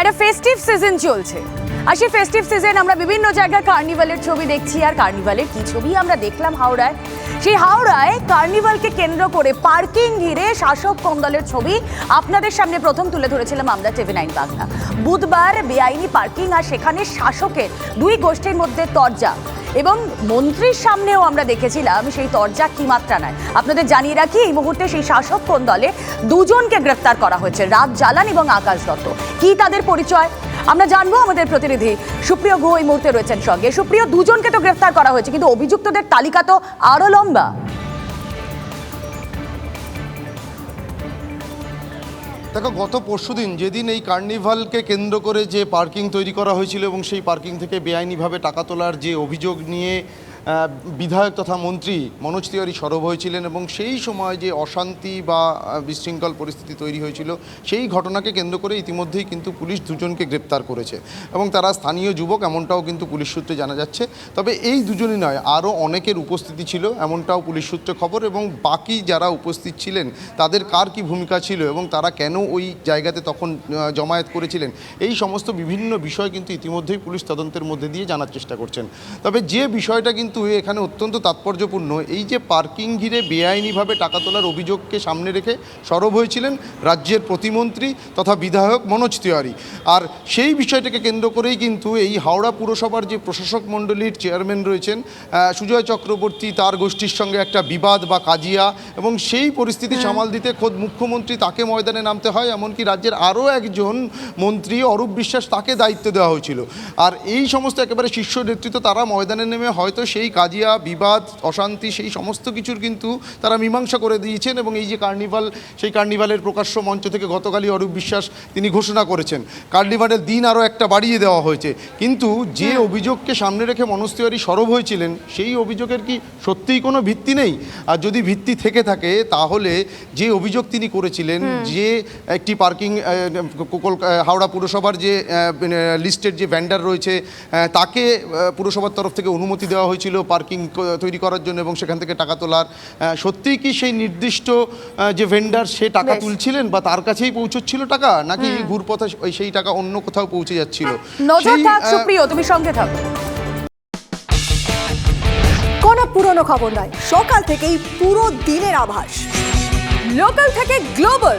একটা festive season চলছে। আর সেই ফেস্টিভ সিজন আমরা বিভিন্ন জায়গায় কার্নিভালের ছবি দেখছি, আর কার্নিভালের কি ছবি আমরা দেখলাম হাওড়ায়? সেই হাওড়ায় কার্নিভালকে কেন্দ্র করে পার্কিং ঘিরে শাসক কন্দলের ছবি আপনাদের সামনে প্রথম তুলে ধরেছিলাম আমরা টিভি নাইন বাংলা। বুধবার বেআইনি পার্কিং আর সেখানে শাসকের দুই গোষ্ঠীর মধ্যে তরজা। এবং মন্ত্রীর সামনেও আমরা দেখেছিলাম সেই তরজা কি মাত্রা নেয়। আপনাদের জানিয়ে রাখি, এই মুহূর্তে সেই শাসক কোন দলে দুজনকে গ্রেফতার করা হয়েছে, রাত জালান এবং আকাশ দত্ত। কি তাদের পরিচয়? আমরা জানব আমাদের প্রতিনিধি। সুপ্রিয় গুহ এই মুহূর্তে রয়েছেন সঙ্গে। সুপ্রিয়, দুজনকে তো গ্রেফতার করা হয়েছে, কিন্তু অভিযুক্তদের তালিকা তো আরও লম্বা। দেখো, গত পরশুদিন যেদিন এই কার্নিভালকে কেন্দ্র করে যে পার্কিং তৈরি করা হয়েছিল এবং সেই পার্কিং থেকে বেআইনিভাবে টাকা তোলার যে অভিযোগ নিয়ে বিধায়ক তথা মন্ত্রী মনোজ তিওয়ারি সরব হয়েছিলেন এবং সেই সময় যে অশান্তি বা বিশৃঙ্খল পরিস্থিতি তৈরি হয়েছিল, সেই ঘটনাকে কেন্দ্র করে ইতিমধ্যেই কিন্তু পুলিশ দুজনকে গ্রেপ্তার করেছে এবং তারা স্থানীয় যুবক, এমনটাও কিন্তু পুলিশ সূত্রে জানা যাচ্ছে। তবে এই দুজনই নয়, আরও অনেকের উপস্থিতি ছিল, এমনটাও পুলিশ সূত্রে খবর এবং বাকি যারা উপস্থিত ছিলেন, তাদের কার কি ভূমিকা ছিল এবং তারা কেন ওই জায়গাতে তখন জমায়েত করেছিলেন, এই সমস্ত বিভিন্ন বিষয় কিন্তু ইতিমধ্যেই পুলিশ তদন্তের মধ্যে দিয়ে জানার চেষ্টা করছেন। তবে যে বিষয়টা কিন্তু এখানে অত্যন্ত তাৎপর্যপূর্ণ। এই যে পার্কিং ঘিরে বেআইনিভাবে টাকা তোলার অভিযোগকে সামনে রেখে সরব হয়েছিলেন রাজ্যের প্রতিমন্ত্রী তথা বিধায়ক মনোজ তিওয়ারি। আর সেই বিষয়টাকে কেন্দ্র করেই কিন্তু এই হাওড়া পুরসভার যে প্রশাসক মণ্ডলীর চেয়ারম্যান রয়েছেন সুজয় চক্রবর্তী তার গোষ্ঠীর সঙ্গে একটা বিবাদ বা কাজিয়া এবং সেই পরিস্থিতি সামাল দিতে খোদ মুখ্যমন্ত্রী তাকে ময়দানে নামতে হয় এমনকি রাজ্যের আরও একজন মন্ত্রী অরূপ বিশ্বাস তাকে দায়িত্ব দেওয়া হয়েছিল। আর এই সমস্ত একেবারে শীর্ষ নেতৃত্ব তারা ময়দানে নেমে হয়তো সেই কাজিয়া বিবাদ অশান্তি সেই সমস্ত কিছুর কিন্তু তারা মীমাংসা করে দিয়েছেন এবং এই যে কার্নিভাল সেই কার্নিভালের প্রকাশ্য মঞ্চ থেকে গতকালই অরূপ বিশ্বাস তিনি ঘোষণা করেছেন। কার্নিভালের দিন আরও একটা বাড়িয়ে দেওয়া হয়েছে। কিন্তু যে অভিযোগকে সামনে রেখে মনোজ তিওয়ারি সরব হয়েছিলেন সেই অভিযোগের কি সত্যিই কোনো ভিত্তি নেই? আর যদি ভিত্তি থেকে থাকে তাহলে যে অভিযোগ তিনি করেছিলেন যে একটি পার্কিং হাওড়া পুরসভার যে লিস্টের যে ভ্যান্ডার রয়েছে তাকে পুরসভার তরফ থেকে অনুমতি দেওয়া হয়েছিল। পার্কিং তৈরি করার জন্য এবং সেখান থেকে টাকা তোলার সত্যিই কি সেই নির্দিষ্ট যে ভেন্ডার সে টাকা তুলছিলেন বা তার কাছেই পৌঁছচ্ছিল টাকা নাকি ঘুরপথে ওই সেই টাকা অন্য কোথাও পৌঁছে যাচ্ছিল? নজর সেই, থাক সুপ্রিয় তুমি সঙ্গে থাকো। কোনো পুরনো খবর নয় সকাল থেকেই পুরো দিনের আভাস। লোকাল থেকে গ্লোবাল।